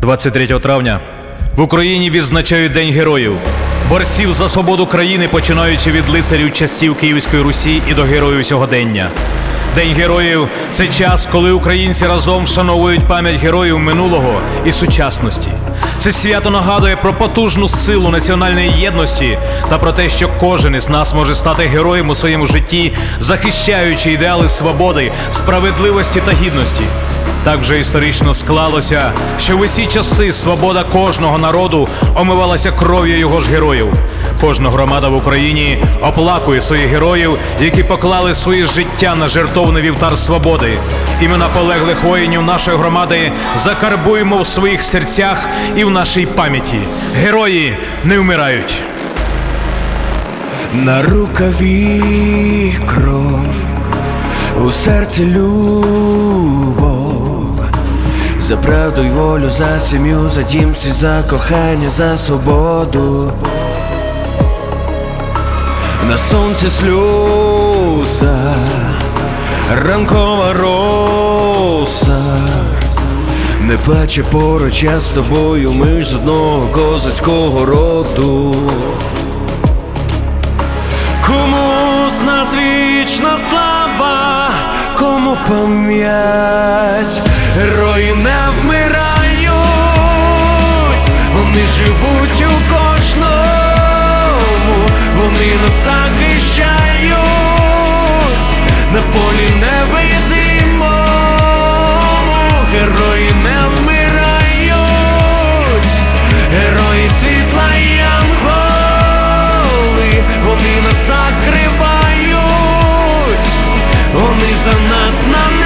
23 травня в Україні відзначають День героїв, борців за свободу країни, починаючи від лицарів часів Київської Русі і до героїв сьогодення. День героїв це час, коли українці разом вшановують пам'ять героїв минулого і сучасності. Це свято нагадує про потужну силу національної єдності та про те, що кожен із нас може стати героєм у своєму житті, захищаючи ідеали свободи, справедливості та гідності. Так вже історично склалося, що в усі часи свобода кожного народу омивалася кров'ю його ж героїв. Кожна громада в Україні оплакує своїх героїв, які поклали своє життя на жертовний вівтар свободи. Імена полеглих воїнів нашої громади закарбуємо в своїх серцях і в нашій пам'яті. Герої не вмирають. На рукаві кров, у серці любов, за правду й волю, за сім'ю, за дім, всі за кохання, за свободу. На сонці сльоза, ранкова роса. Не плаче поруч, я з тобою, ми ж з одного козацького роду. Кому з нас вічна слава, кому пам'ять, герої полі невидимому, герої не вмирають, герої світла і янголи, вони нас закривають, вони за нас на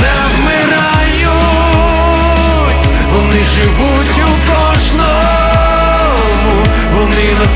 не вмирають, вони живуть у кожному, вони на